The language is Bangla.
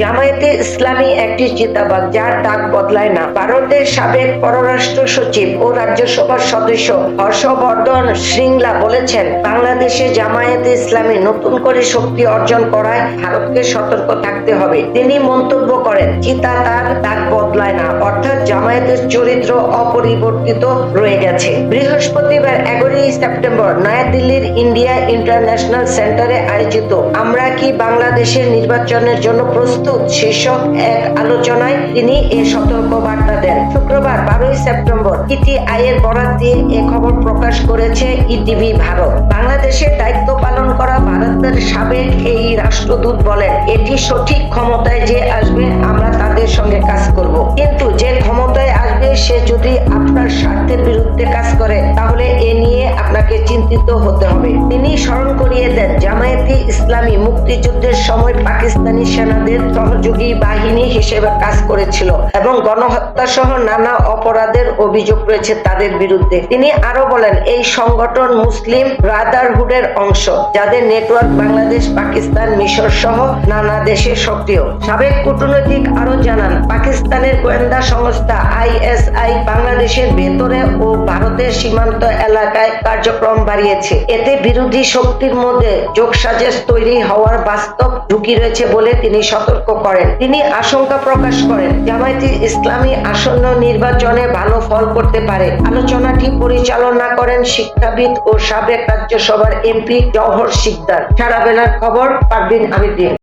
জামায়াতে ইসলামী একটি চিতাবাগ যার ডাক বদলায় না। ভারতের সাবেক পররাষ্ট্র সচিব ও রাজ্যসভার সদস্য হর্ষবর্ধন শ্রিংলা বলেছেন, বাংলাদেশে জামায়াতে ইসলামী নতুন করে শক্তি অর্জন করায় ভারতকে সতর্ক থাকতে হবে। তিনি মন্তব্য করেন, চিতা তার বদলায় না। অর্থাৎ জামায়াতের চরিত্র অপরিবর্তিত রয়ে গেছে। বৃহস্পতিবার এগারোই সেপ্টেম্বর নয়াদিল্লির ইন্ডিয়া ইন্টারন্যাশনাল সেন্টারে আয়োজিত আমরা কি বাংলাদেশের নির্বাচনের জন্য প্রস্তুত শীর্ষক এক আলোচনায় তিনি এ সতর্ক বার্তা দেন। শুক্রবার বারোই সেপ্টেম্বর ইটি আয়ের বরাত দিয়ে এ খবর প্রকাশ করেছে ইটিভি ভারত। বাংলাদেশের দায়িত্ব পালন করা ভারতের সাবেক এই রাষ্ট্রদূত বলেন, এটি সঠিক ক্ষমতায় যে আসবে যদি আপনার বিরুদ্ধে কাজ করে, তাহলে এ নিয়ে আপনাকে চিন্তিত হতে হবে। তিনি স্মরণ করিয়ে দেন, জামায়াতি ইসলামী মুক্তিযুদ্ধের সময় পাকিস্তানি সেনাদের সহযোগী বাহিনী হিসেবে কাজ করেছিল এবং গণহত্যা সহ নানা অপরাধের অভিযোগ রয়েছে তাদের বিরুদ্ধে। তিনি আরও বলেন, এই সংগঠন মুসলিম ব্রাদারহুডের অংশ, যাদের নেটওয়ার্ক বাংলাদেশ, পাকিস্তান, মিশর সহ নানা দেশে সক্রিয়। সাবেক কূটনৈতিক আরও জানান, পাকিস্তানের গোয়েন্দা সংস্থা আইএসআই বাংলাদেশের ভেতরে ও ভারতের সীমান্ত এলাকায় কার্যক্রম বাড়িয়েছে। এতে বিরোধী শক্তির মধ্যে যোগসাজেশ তৈরি হওয়ার বাস্তব ঝুঁকি রয়েছে বলে তিনি সতর্ক করেন। তিনি আশঙ্কা প্রকাশ করেন, জামায়াতি ইসলামী আসন্ন নির্বাচনে ভালো ফল করতে পারে। আলোচনাটি পরিচালনা করেন শিক্ষাবিদ ও সাবেক রাজ্যসভার এমপি জওহর শিকদার। সারা বেলার খবর পারবিন আমিদ্দিন